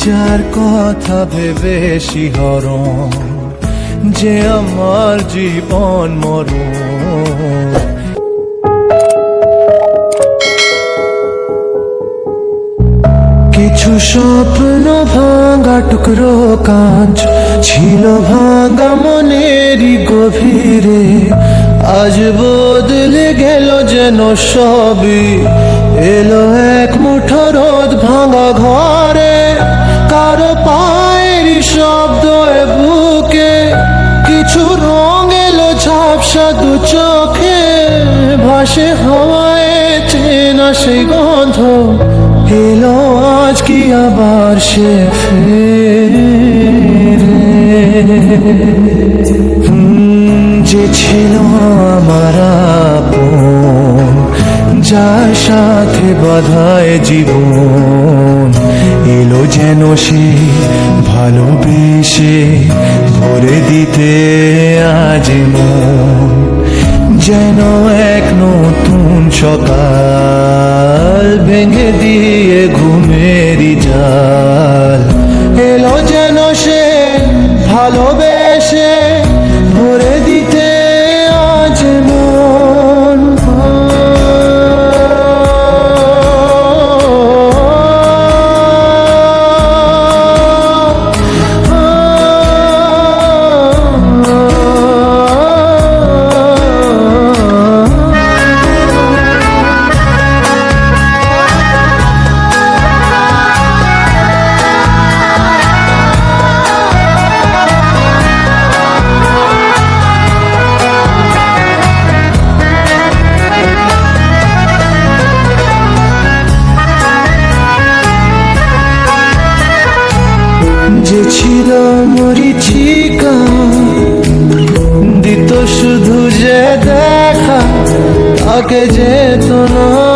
যার কথা ভেবে শিহরণ, যে আমার জীবন মরণ। কিছু স্বপ্ন ভাঙা টুকরো কাঁচ, ছিল ভাঙা মনেরই গভীরে। আজ বদলে গেল যেন সবই, এলো এক মুঠো রোদ ভাঙা সেই গন্ধ এলো আজ কি আবার সে যে ছিল আমার যার সাথে বাধায় জীবন, এলো যেন সে ভালোবেসে ভরে দিতে আজ মন যেন এক নতুন সকাল ভেঙে দিয়ে ঘুমেরি জাল এলো যেন সে ভালোবেসে ভরে মরিচিকা দিত শুধু যে দেখা তাকে যেত না।